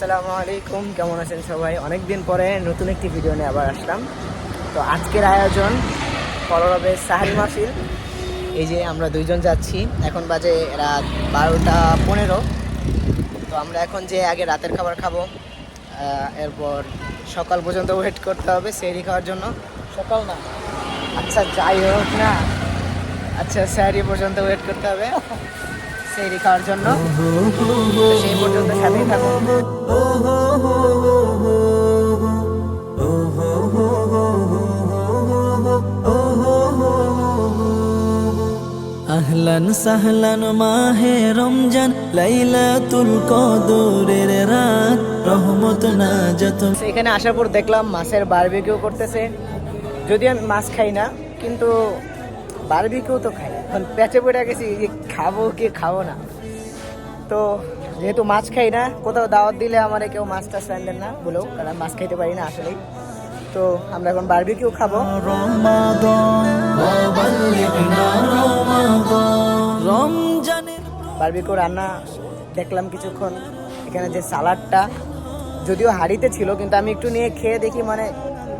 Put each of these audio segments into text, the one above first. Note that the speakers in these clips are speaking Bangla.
আসসালামু আলাইকুম কেমন আছেন সবাই? অনেক দিন পরে নতুন একটি ভিডিও নিয়ে আবার আসলাম। তো আজকের আয়োজন হবে সাহারি মাহফিল। এই যে আমরা দুইজন যাচ্ছি এখন বাজে রাত বারোটা পনেরো। তো আমরা এখন যে আগে রাতের খাবার খাব এরপর সকাল পর্যন্ত ওয়েট করতে হবে সেরি খাওয়ার জন্য। সকাল না। আচ্ছা যাই হোক না। আচ্ছা স্যারি পর্যন্ত ওয়েট করতে হবে। সেরি খাওয়ার জন্য। সেই পর্যন্ত সাথেই থাকুন আহলান সাহলান মাহে রমজান লাইলাতুল কদরের রাত রহমত না যত এখানে আসার পর দেখলাম মাছের বারবিকিউ করতেছে। যদি আমি মাছ খাই না কিন্তু বারবিকিউ তো খাই। এখন পেটে পড়ে গেছি যে খাব কি খাব না। তো যেহেতু মাছ খাই না, কোথাও দাওয়াত দিলে আমার কেউ মাছ টাছ রান্ধেন না, বলেও, কারণ মাছ খাইতে পারি না আসলেই। তো আমরা এখন বারবিকিউ খাব। বারবিকিউ রান্না দেখলাম কিছুক্ষণ। এখানে যে সালাডটা, যদিও হাড়িতে ছিল, কিন্তু আমি একটু নিয়ে খেয়ে দেখি মানে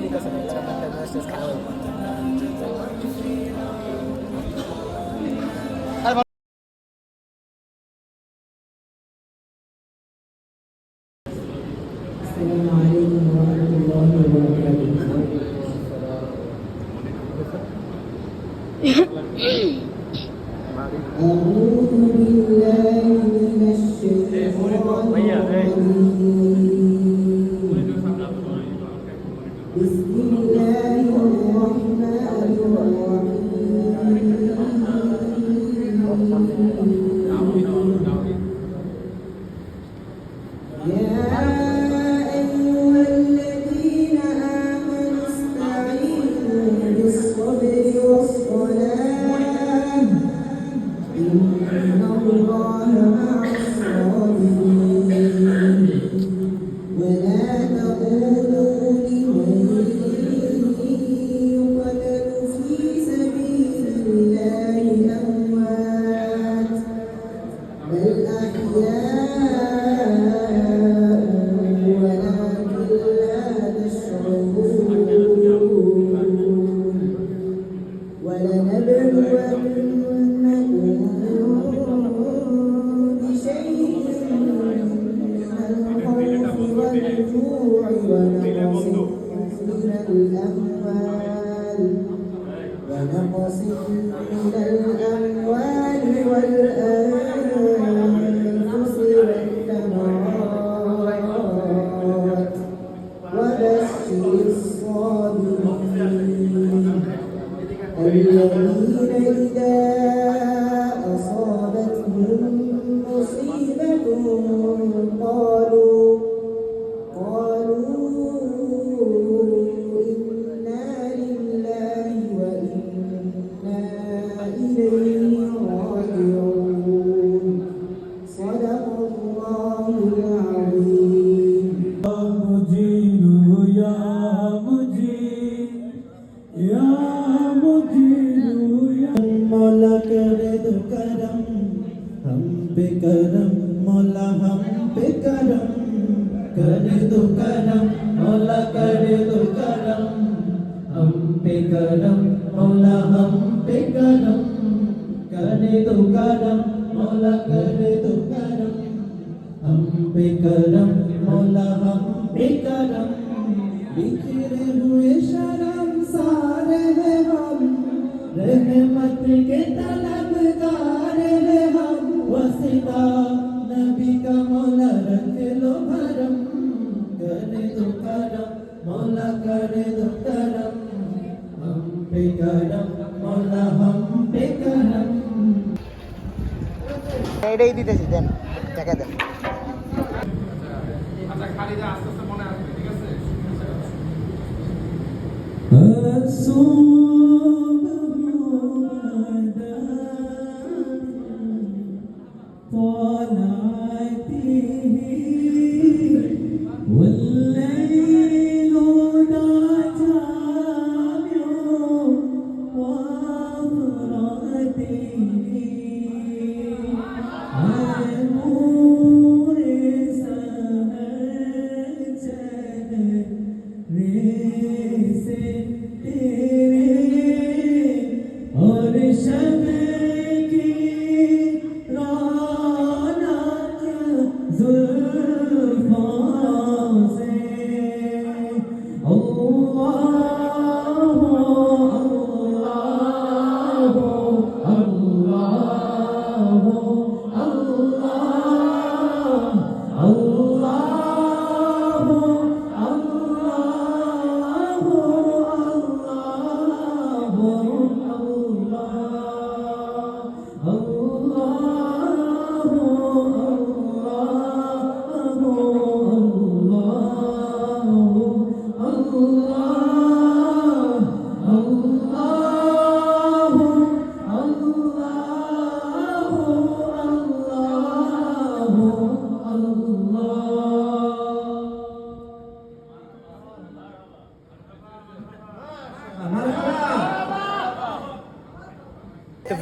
comunicação política para nuestros canales. أعوذ بالله من الشيطان الرجيم من الأموال. ونقص من الأموال والأنفس मौला करे दो करम हम पे करम मौला हम पे करम करे दो करम मौला करे दो करम हम पे करम मौला हम पे करम करे दो करम मौला करे दो करम हम पे करम मौला हम पे करम मौला कर दो करम हम पे करम मौला हम पे करम এটাই দিতেছি দেন টাকা দেন। আচ্ছা খালি আস্তে আস্তে মনে আসবে ঠিক আছে? وضرته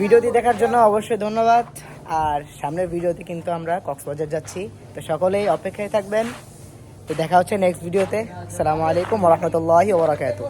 ভিডিওটি দেখার জন্য অবশ্যই ধন্যবাদ। আর সামনের ভিডিওতে কিন্তু আমরা কক্সবাজার যাচ্ছি। তো সকলেই অপেক্ষায় থাকবেন। তো দেখা হচ্ছে নেক্সট ভিডিওতে। আসসালামু আলাইকুম রহমতুল্লাহি ওবরাকাতু